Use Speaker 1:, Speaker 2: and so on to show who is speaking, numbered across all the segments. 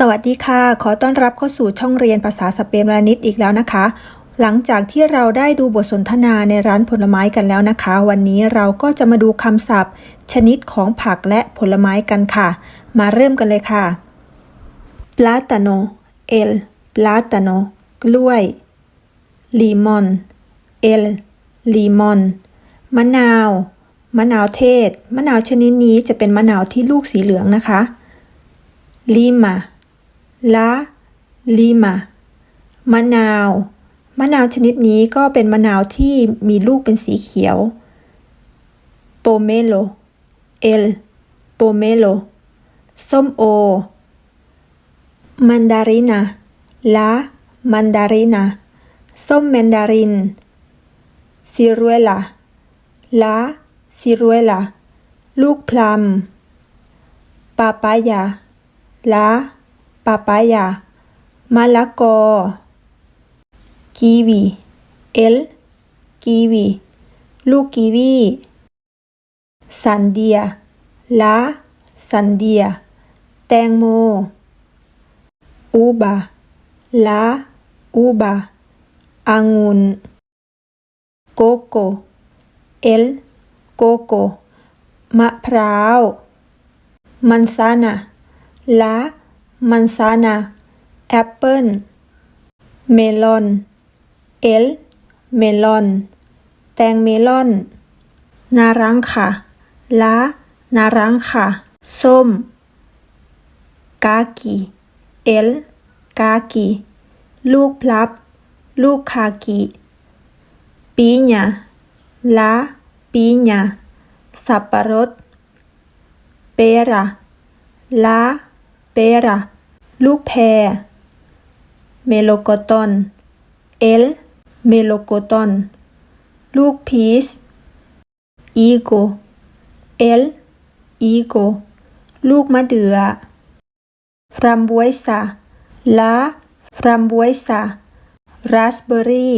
Speaker 1: สวัสดีค่ะ ขอต้อนรับเข้าสู่ช่องเรียนภาษาสเปนวลานิดอีกแล้วนะคะ หลังจากที่เราได้ดูบทสนทนาในร้านผลไม้กันแล้วนะคะ วันนี้เราก็จะมาดูคำศัพท์ ชนิดของผักและผลไม้กันค่ะ มาเริ่มกันเลยค่ะ plátano el plátano กล้วย limón el limón มะนาว มะนาวเทศ มะนาวชนิดนี้จะเป็นมะนาวที่ลูกสีเหลืองนะคะ lima ละลิมามะนาว มะนาวชนิดนี้ก็เป็นมะนาวที่มีลูกเป็นสีเขียวโปเมโลเอลโปเมโลส้มโอ มันดารินาละมันดารินาส้มแมนดารินซิรูเอลาละซิรูเอลาลูกพลัมปาปายาละ ปาปายามะละกอ กีวีเอล กีวี ลูกกีวีสันเดียลาสันเดีย แตงโม อูบาลาอูบาอังุนโกโก เอล โกโก มะพร้าว มันซานะลา ปิ้ล melon el melon แตงเมลอน นารังค่ะ la นารังค่ะส้ม กากิ el กากิลูกพลับ ลูกคากิปีญา la ปีญาสับปะรด เปรา la เปราลูกแพรเมโลโกตอน el เมโลโกตอนลูกพีชอีโก el อีโกลูกมะเดื่อฟรัมบวยซา la ฟรัมบวยซาราสเบอร์รี่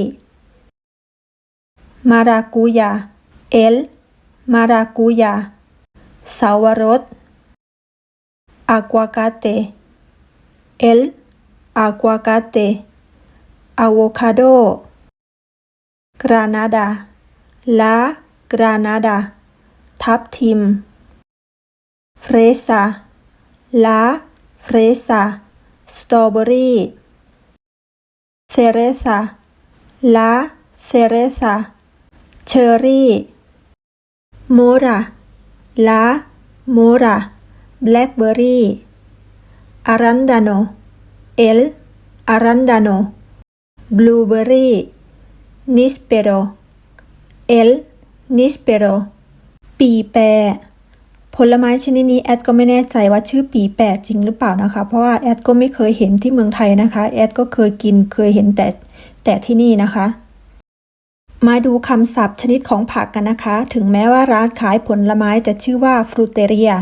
Speaker 1: มารากูยา el มารากูยาสาวรส aguacate el aguacate avocado granada la granada ทับทิม fresa la fresa สตรอเบอรี่ cereza la cereza เชอร์รี่ mora la mora แบล็คเบอร์รี่ arandano el arandano บลูเบอร์รี่ nispero el nispero ปีแปรผลไม้ชนิดนี้แอดก็ไม่แน่ใจว่าชื่อปีแปรจริงหรือเปล่านะคะ เพราะว่าแอดก็ไม่เคยเห็นที่เมืองไทยนะคะ แอดก็เคยกินเคยเห็นแต่แต่ที่นี่นะคะ มาดูคำศัพท์ชนิดของผักกันนะคะ ถึงแม้ว่าร้านขายผลไม้จะชื่อว่าฟรุเตเรีย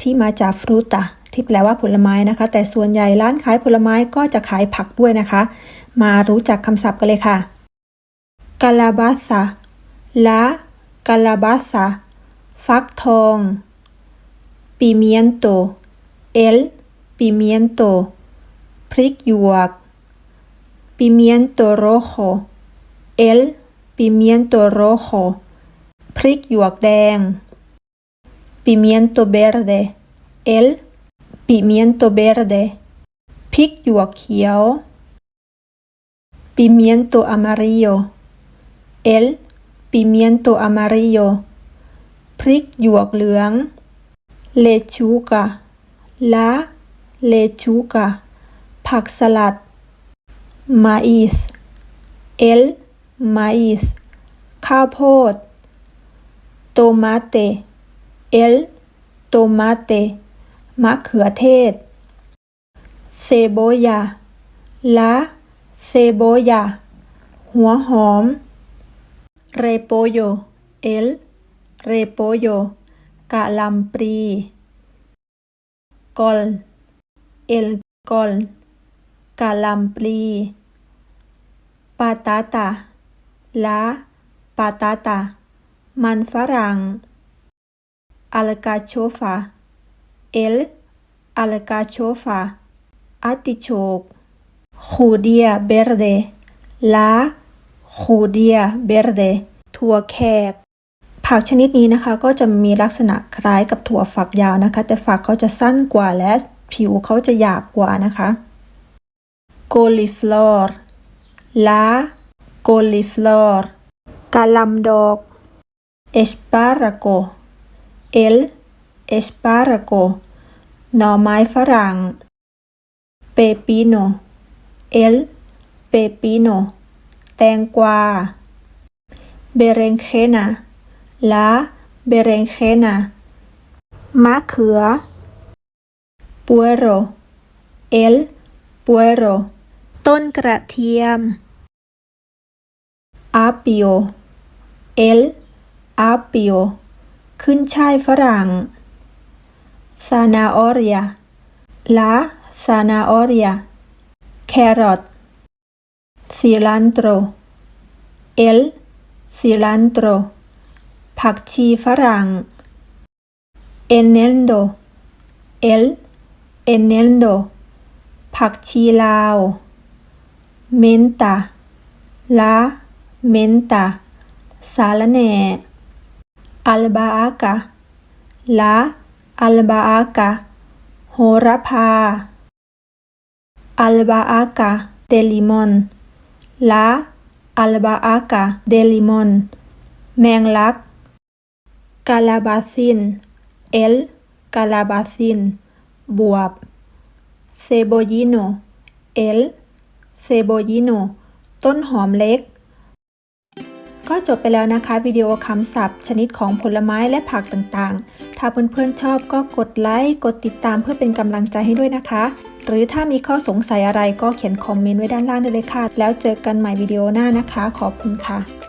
Speaker 1: ที่มาจากฟรุตาที่แปลว่าผลไม้นะคะ แต่ส่วนใหญ่ร้านขายผลไม้ก็จะขายผักด้วยนะคะ มารู้จักคำศัพท์กันเลยค่ะ calabaza la calabaza ฟักทอง pimiento el pimiento พริกหยวก pimiento rojo el pimiento rojo พริกหยวกแดง pimiento verde el pimiento verde พริกหยวกเขียว pimiento amarillo el pimiento amarillo พริกหยวกเหลือง lechuga la lechuga ผักสลัด maíz el maíz ข้าวโพด tomate el tomate มะเขือเทศ cebolla la cebolla หัวหอม repollo el repollo กะหล่ำปลี col el col กะหล่ำปลี patata la patata มันฝรั่ง alcachofa el alcachofa artichoke judía verde la judía verde ถั่วแขก ผักชนิดนี้นะคะ ก็จะมีลักษณะคล้ายกับถั่วฝักยาวนะคะ แต่ฝักเขาจะสั้นกว่าและผิวเขาจะหยาบกว่านะคะ cauliflower la cauliflower กะลำดอก espárrago el espárrago หน่อไม้ฝรั่ง pepino el pepino แตงกวา berenjena la berenjena มะเขือ puerro el puerro ต้นกระเทียม apio el apio ขึ้นช่ายฝรั่ง ซานาออเรียลาซานาออเรีย แครอทซิลันโตร เอลซิลันโตร ผักชีฝรั่ง เอเนลโด เอล เอเนลโด ผักชีลาว เมนตา ลา เมนตาซาลาแน อัลบาอากะละอัลบาอากะโหระพา อัลบาอากะเดลิมอนละอัลบาอากะเดลิมอนแมงลักกาลาบาซินเอลกาลาบาซินบวบเซโบยิโนเอลเซโบยิโนต้นหอมเล็ก ก็จบไปแล้วนะคะวิดีโอคำศัพท์ ชนิดของผลไม้และผักต่างๆ ถ้าเพื่อนๆชอบก็กดไลค์กดติดตามเพื่อเป็นกำลังใจให้ด้วยนะคะ หรือถ้ามีข้อสงสัยอะไรก็เขียนคอมเมนต์ไว้ด้านล่างได้เลยค่ะ แล้วเจอกันใหม่วิดีโอหน้านะคะ ขอบคุณค่ะ